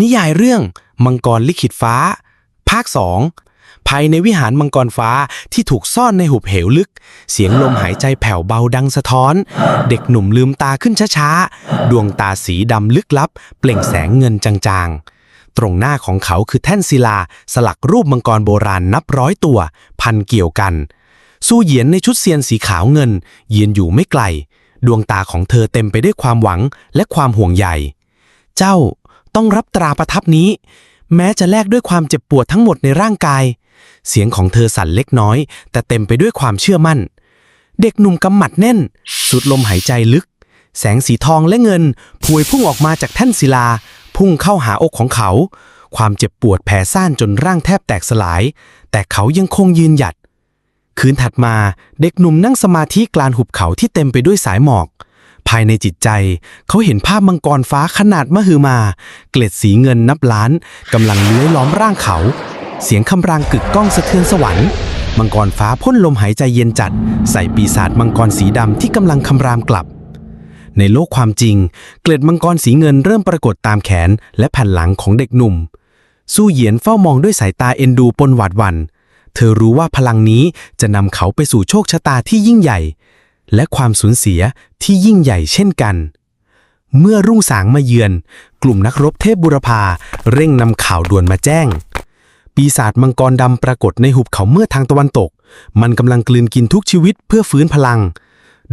นิยายเรื่องมังกรลิขิตฟ้า ภาคสองภายในวิหารมังกรฟ้าที่ถูกซ่อนในหุบเหวลึก เสียงลมหายใจแผ่วเบาดังสะท้อน เด็กหนุ่มลืมตาขึ้นช้าๆ ดวงตาสีดำลึกลับ เปล่งแสงเงินจางๆ ตรงหน้าของเขาคือแท่นศิลา สลักรูปมังกรโบราณนับร้อยตัว พันเกี่ยวกัน สู้เหยียนในชุดเซียนสีขาวเงินยืนอยู่ไม่ไกล ดวงตาของเธอเต็มไปด้วยความหวังและความห่วงใย เจ้า ต้องรับตราประทับนี้ แม้จะแลกด้วยความเจ็บปวดทั้งหมดในร่างกาย เสียงของเธอสั่นเล็กน้อย แต่เต็มไปด้วยความเชื่อมั่น เด็กหนุ่มกำหมัดแน่น สุดลมหายใจลึก แสงสีทองและเงินพวยพุ่งออกมาจากแท่นศิลา พุ่งเข้าหาอกของเขา ความเจ็บปวดแผ่ซ่านจนร่างแทบแตกสลาย แต่เขายังคงยืนหยัด คืนถัดมาเด็กหนุ่มนั่งสมาธิกลางหุบเขาที่เต็มไปด้วยสายหมอก ภายในจิตใจ เขาเห็นภาพมังกรฟ้าขนาดมหึมา เกล็ดสีเงินนับล้านกำลังเลื้อยล้อมร่างเขา เสียงคำรางกึกก้องสะเทือนสวรรค์มังกรฟ้าพ่นลมหายใจเย็นจัด ใส่ปีศาจมังกรสีดำที่กำลังคำรามกลับ ในโลกความจริง เกล็ดมังกรสีเงินเริ่มปรากฏตามแขนและแผ่นหลังของเด็กหนุ่ม สู้เหยียนเฝ้ามองด้วยสายตาเอ็นดูปนหวาดหวัน่นเธอรู้ว่าพลังนี้จะนำเขาไปสู่โชคชะตาที่ยิ่งใหญ่ และความสูญเสียที่ยิ่งใหญ่เช่นกัน เมื่อรุ่งสางมาเยือน กลุ่มนักรบเทพบุรพาเร่งนำข่าวด่วนมาแจ้ง ปีศาจมังกรดำปรากฏในหุบเขาเมื่อทางตะวันตก มันกำลังกลืนกินทุกชีวิตเพื่อฟื้นพลัง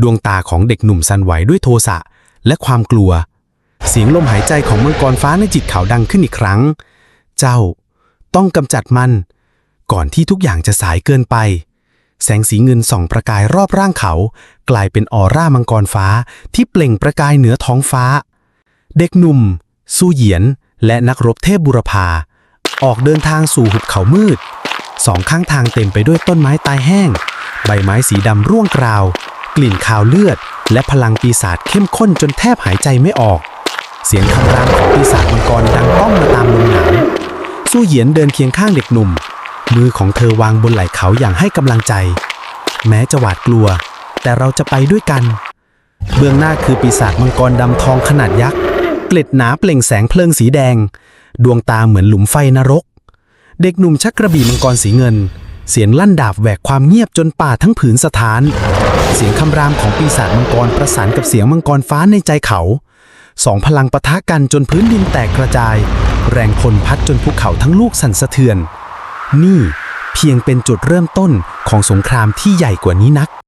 ดวงตาของเด็กหนุ่มสั่นไหวด้วยโทสะและความกลัว เสียงลมหายใจของมังกรฟ้าในจิตเขาดังขึ้นอีกครั้ง เจ้าต้องกำจัดมัน ก่อนที่ทุกอย่างจะสายเกินไป แสงสีเงินส่องประกายรอบร่างเขา กลายเป็นออร่ามังกรฟ้าที่เปล่งประกายเหนือท้องฟ้า เด็กหนุ่ม สู้เหยียน และนักรบเทพบุรพา ออกเดินทางสู่หุบเขามืด สองข้างทางเต็มไปด้วยต้นไม้ตายแห้ง ใบไม้สีดำร่วงกราว กลิ่นคาวเลือด และพลังปีศาจเข้มข้นจนแทบหายใจไม่ออก เสียงคำรามของปีศาจมังกรดังก้องมาตามลมหนาวสู้เหยียนเดินเคียงข้างเด็กหนุ่ม มือของเธอวางบนไหล่เขาอย่างให้กำลังใจ แม้จะหวาดกลัว แต่เราจะไปด้วยกัน เบื้องหน้าคือปีศาจมังกรดำทองขนาดยักษ์ เกล็ดหนาเปล่งแสงเพลิงสีแดง ดวงตาเหมือนหลุมไฟนรก เด็กหนุ่มชักกระบี่มังกรสีเงิน เสียงลั่นดาบแหวกความเงียบจนป่าทั้งผืนสถาน เสียงคำรามของปีศาจมังกรประสานกับเสียงมังกรฟ้าในใจเขาสองพลังปะทะกันจนพื้นดินแตกกระจาย แรงพลพัดจนภูเขาทั้งลูกสั่นสะเทือน นี่เพียงเป็นจุดเริ่มต้นของสงครามที่ใหญ่กว่านี้นัก